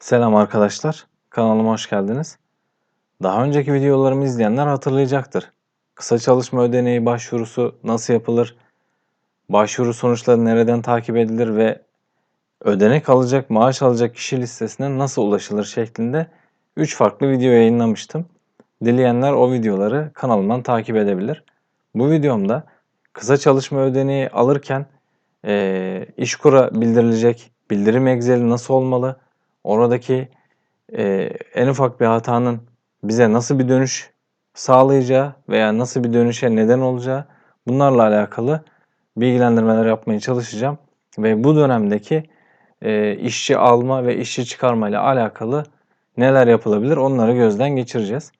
Selam arkadaşlar, kanalıma hoş geldiniz. Daha önceki videolarımı izleyenler hatırlayacaktır. Kısa çalışma ödeneği başvurusu nasıl yapılır, başvuru sonuçları nereden takip edilir ve ödenek alacak, maaş alacak kişi listesine nasıl ulaşılır şeklinde 3 farklı video yayınlamıştım. Dileyenler o videoları kanalımdan takip edebilir. Bu videomda kısa çalışma ödeneği alırken e, İşkur'a bildirilecek bildirim egzeli nasıl olmalı, oradaki e, en ufak bir hatanın bize nasıl bir dönüş sağlayacağı veya nasıl bir dönüşe neden olacağı bunlarla alakalı bilgilendirmeler yapmaya çalışacağım. Ve bu dönemdeki e, işçi alma ve işçi çıkarma ile alakalı neler yapılabilir onları gözden geçireceğiz.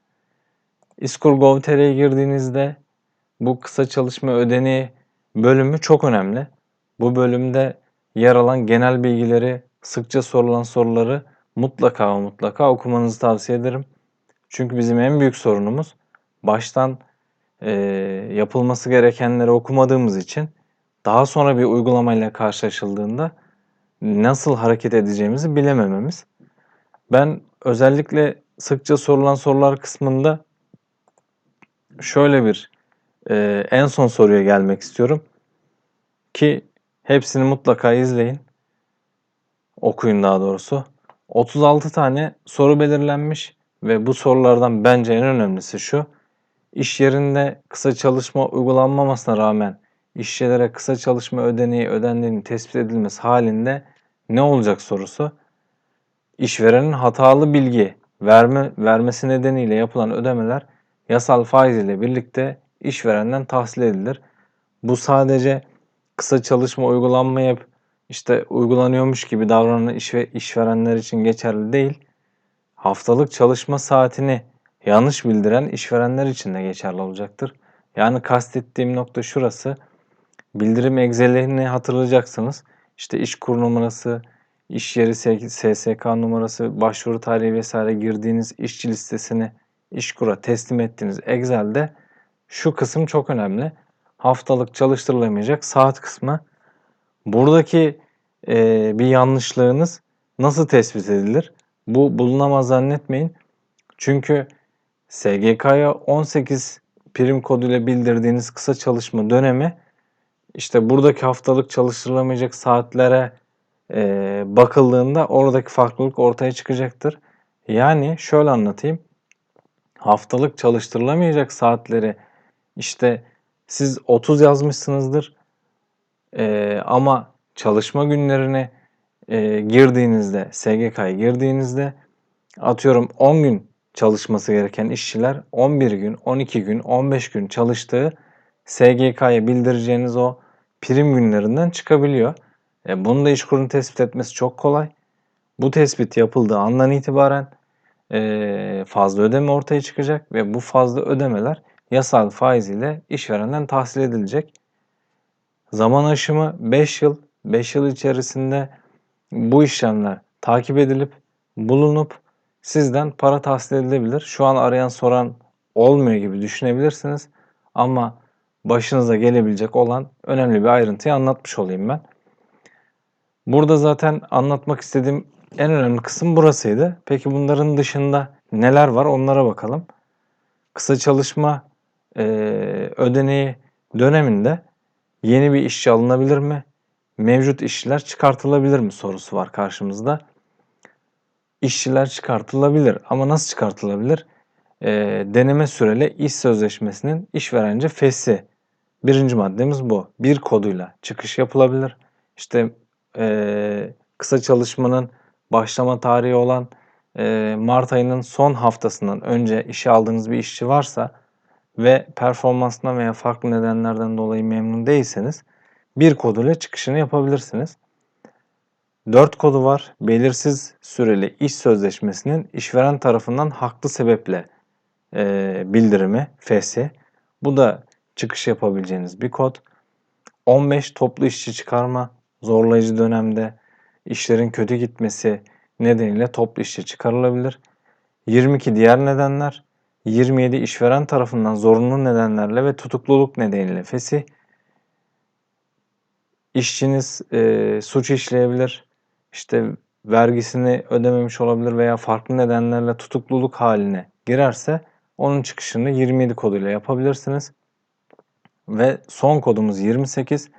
İskur.gov.tr'ye girdiğinizde bu kısa çalışma ödeneği bölümü çok önemli. Bu bölümde yer alan genel bilgileri, sıkça sorulan soruları mutlaka mutlaka okumanızı tavsiye ederim. Çünkü bizim en büyük sorunumuz baştan e, yapılması gerekenleri okumadığımız için daha sonra bir uygulamayla karşılaşıldığında nasıl hareket edeceğimizi bilemememiz. Ben özellikle sıkça sorulan sorular kısmında şöyle bir e, en son soruya gelmek istiyorum ki hepsini mutlaka izleyin. Okuyun daha doğrusu. 36 tane soru belirlenmiş ve bu sorulardan bence en önemlisi şu. İş yerinde kısa çalışma uygulanmamasına rağmen işçilere kısa çalışma ödeneği ödendiğini tespit edilmesi halinde ne olacak sorusu. İşverenin hatalı bilgi verme, vermesi nedeniyle yapılan ödemeler yasal faiz ile birlikte işverenden tahsil edilir. Bu sadece kısa çalışma uygulanmayıp işte uygulanıyormuş gibi davranan iş ve işverenler için geçerli değil. Haftalık çalışma saatini yanlış bildiren işverenler için de geçerli olacaktır. Yani kastettiğim nokta şurası. Bildirim egzelerini hatırlayacaksınız. İşte iş kur numarası, iş yeri SSK numarası, başvuru tarihi vesaire girdiğiniz işçi listesini İşkur'a teslim ettiğiniz Excel'de şu kısım çok önemli. Haftalık çalıştırılamayacak saat kısmı. Buradaki e, bir yanlışlığınız nasıl tespit edilir? Bu bulunamaz zannetmeyin. Çünkü SGK'ya 18 prim koduyla bildirdiğiniz kısa çalışma dönemi işte buradaki haftalık çalıştırılamayacak saatlere e, bakıldığında oradaki farklılık ortaya çıkacaktır. Yani şöyle anlatayım. Haftalık çalıştırılamayacak saatleri işte siz 30 yazmışsınızdır e, ama çalışma günlerine e, girdiğinizde, SGK'ya girdiğinizde atıyorum 10 gün çalışması gereken işçiler 11 gün, 12 gün, 15 gün çalıştığı SGK'ya bildireceğiniz o prim günlerinden çıkabiliyor. E, bunu da işkurun tespit etmesi çok kolay. Bu tespit yapıldığı andan itibaren e, fazla ödeme ortaya çıkacak ve bu fazla ödemeler yasal faiz ile işverenden tahsil edilecek. Zaman aşımı 5 yıl. 5 yıl içerisinde bu işlemler takip edilip bulunup sizden para tahsil edilebilir. Şu an arayan soran olmuyor gibi düşünebilirsiniz. Ama başınıza gelebilecek olan önemli bir ayrıntıyı anlatmış olayım ben. Burada zaten anlatmak istediğim en önemli kısım burasıydı. Peki bunların dışında neler var onlara bakalım. Kısa çalışma e, ödeneği döneminde Yeni bir işçi alınabilir mi? Mevcut işçiler çıkartılabilir mi sorusu var karşımızda. İşçiler çıkartılabilir ama nasıl çıkartılabilir? E, deneme süreli iş sözleşmesinin işverence fesi. Birinci maddemiz bu. Bir koduyla çıkış yapılabilir. İşte e, kısa çalışmanın başlama tarihi olan e, Mart ayının son haftasından önce işe aldığınız bir işçi varsa ve performansından veya farklı nedenlerden dolayı memnun değilseniz bir koduyla çıkışını yapabilirsiniz. 4 kodu var. Belirsiz süreli iş sözleşmesinin işveren tarafından haklı sebeple e, bildirimi FS. Bu da çıkış yapabileceğiniz bir kod. 15 toplu işçi çıkarma zorlayıcı dönemde işlerin kötü gitmesi nedeniyle toplu işçi çıkarılabilir. 22 diğer nedenler 27 işveren tarafından zorunlu nedenlerle ve tutukluluk nedeniyle fesih. İşçiniz e, suç işleyebilir. İşte vergisini ödememiş olabilir veya farklı nedenlerle tutukluluk haline girerse onun çıkışını 27 koduyla yapabilirsiniz. Ve son kodumuz 28.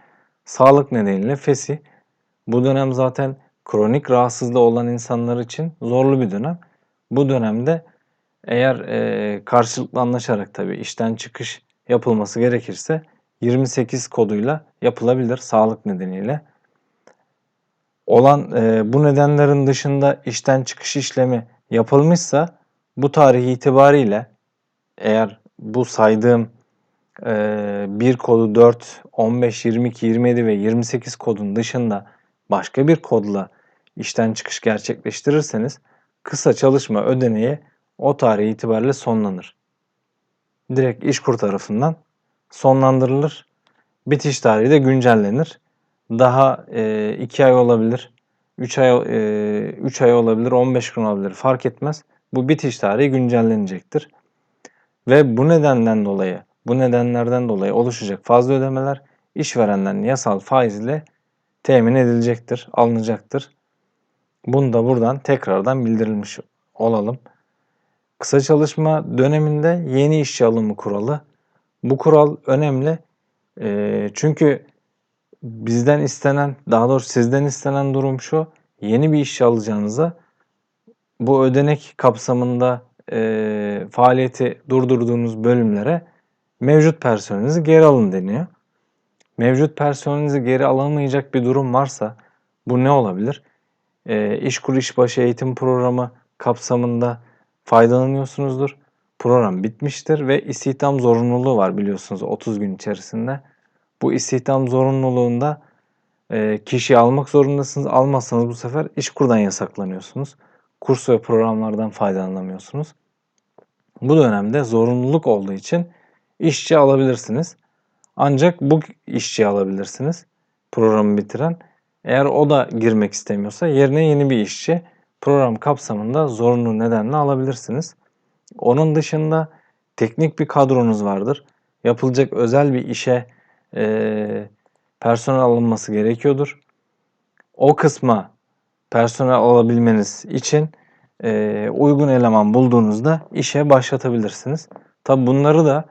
Sağlık nedeniyle fesi. Bu dönem zaten kronik rahatsızlığı olan insanlar için zorlu bir dönem. Bu dönemde eğer e, karşılıklı anlaşarak tabii işten çıkış yapılması gerekirse 28 koduyla yapılabilir sağlık nedeniyle. Olan e, bu nedenlerin dışında işten çıkış işlemi yapılmışsa bu tarih itibariyle eğer bu saydığım e, 1 kodu 4, 15, 22, 27 ve 28 kodun dışında başka bir kodla işten çıkış gerçekleştirirseniz kısa çalışma ödeneği o tarih itibariyle sonlanır. Direkt işkur tarafından sonlandırılır. Bitiş tarihi de güncellenir. Daha 2 e, ay olabilir, 3 ay e, 3 ay olabilir, 15 gün olabilir fark etmez. Bu bitiş tarihi güncellenecektir. Ve bu nedenden dolayı, bu nedenlerden dolayı oluşacak fazla ödemeler işverenden yasal faiz ile temin edilecektir, alınacaktır. Bunu da buradan tekrardan bildirilmiş olalım. Kısa çalışma döneminde yeni işçi alımı kuralı. Bu kural önemli. E, çünkü bizden istenen, daha doğrusu sizden istenen durum şu. Yeni bir işçi alacağınıza bu ödenek kapsamında e, faaliyeti durdurduğunuz bölümlere mevcut personelinizi geri alın deniyor. Mevcut personelinizi geri alamayacak bir durum varsa bu ne olabilir? E, İşkur İşbaşı Eğitim Programı kapsamında faydalanıyorsunuzdur. Program bitmiştir ve istihdam zorunluluğu var biliyorsunuz 30 gün içerisinde. Bu istihdam zorunluluğunda e, kişiyi almak zorundasınız. Almazsanız bu sefer iş kurdan yasaklanıyorsunuz. Kurs ve programlardan faydalanamıyorsunuz. Bu dönemde zorunluluk olduğu için işçi alabilirsiniz. Ancak bu işçi alabilirsiniz programı bitiren. Eğer o da girmek istemiyorsa yerine yeni bir işçi program kapsamında zorunlu nedenle alabilirsiniz. Onun dışında teknik bir kadronuz vardır. Yapılacak özel bir işe e, personel alınması gerekiyordur. O kısma personel alabilmeniz için e, uygun eleman bulduğunuzda işe başlatabilirsiniz. Tabi bunları da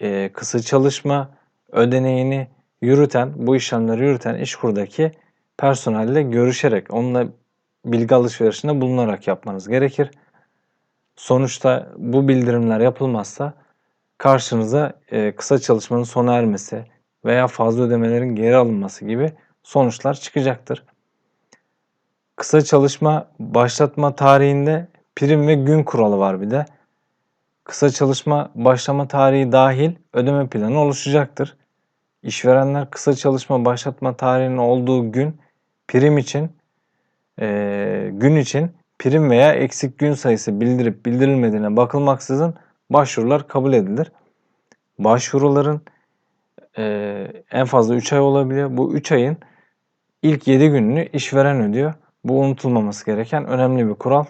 e, kısa çalışma ödeneğini yürüten, bu işlemleri yürüten işkurdaki personelle görüşerek, onunla bilgi alışverişinde bulunarak yapmanız gerekir. Sonuçta bu bildirimler yapılmazsa karşınıza e, kısa çalışmanın sona ermesi veya fazla ödemelerin geri alınması gibi sonuçlar çıkacaktır. Kısa çalışma başlatma tarihinde prim ve gün kuralı var bir de. Kısa çalışma başlama tarihi dahil ödeme planı oluşacaktır. İşverenler kısa çalışma başlatma tarihinin olduğu gün prim için e, gün için prim veya eksik gün sayısı bildirip bildirilmediğine bakılmaksızın başvurular kabul edilir. Başvuruların e, en fazla 3 ay olabiliyor. Bu 3 ayın ilk 7 gününü işveren ödüyor. Bu unutulmaması gereken önemli bir kural.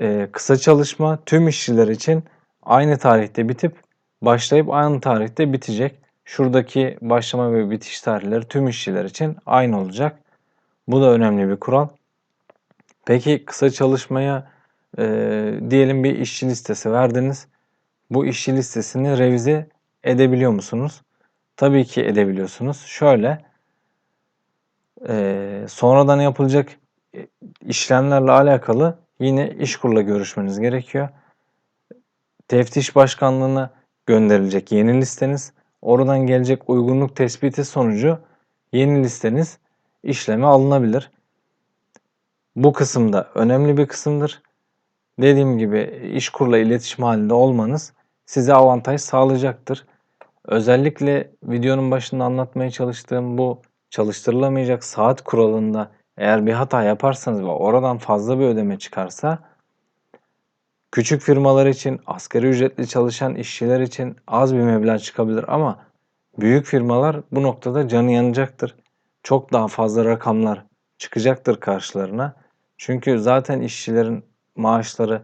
E, kısa çalışma tüm işçiler için aynı tarihte bitip başlayıp aynı tarihte bitecek. Şuradaki başlama ve bitiş tarihleri tüm işçiler için aynı olacak. Bu da önemli bir kural. Peki kısa çalışmaya e, diyelim bir işçi listesi verdiniz. Bu işçi listesini revize edebiliyor musunuz? Tabii ki edebiliyorsunuz. Şöyle e, sonradan yapılacak e, işlemlerle alakalı yine işkurla görüşmeniz gerekiyor. Teftiş başkanlığına gönderilecek yeni listeniz. Oradan gelecek uygunluk tespiti sonucu yeni listeniz işleme alınabilir. Bu kısımda önemli bir kısımdır. Dediğim gibi işkurla iletişim halinde olmanız size avantaj sağlayacaktır. Özellikle videonun başında anlatmaya çalıştığım bu çalıştırılamayacak saat kuralında eğer bir hata yaparsanız ve oradan fazla bir ödeme çıkarsa küçük firmalar için, asgari ücretli çalışan işçiler için az bir meblağ çıkabilir ama büyük firmalar bu noktada canı yanacaktır. Çok daha fazla rakamlar çıkacaktır karşılarına. Çünkü zaten işçilerin maaşları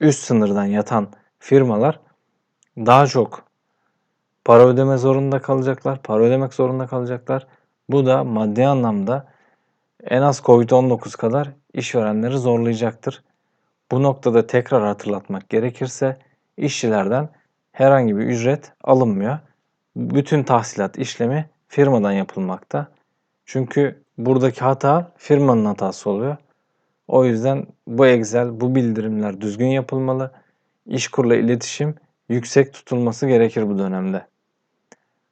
üst sınırdan yatan firmalar daha çok para ödeme zorunda kalacaklar, para ödemek zorunda kalacaklar. Bu da maddi anlamda en az Covid-19 kadar işverenleri zorlayacaktır. Bu noktada tekrar hatırlatmak gerekirse işçilerden herhangi bir ücret alınmıyor. Bütün tahsilat işlemi firmadan yapılmakta. Çünkü buradaki hata firmanın hatası oluyor. O yüzden bu Excel, bu bildirimler düzgün yapılmalı. İşkurla iletişim yüksek tutulması gerekir bu dönemde.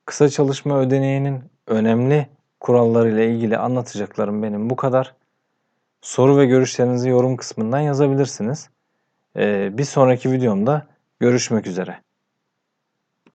Kısa çalışma ödeneğinin önemli kurallarıyla ilgili anlatacaklarım benim bu kadar. Soru ve görüşlerinizi yorum kısmından yazabilirsiniz. Ee, bir sonraki videomda görüşmek üzere.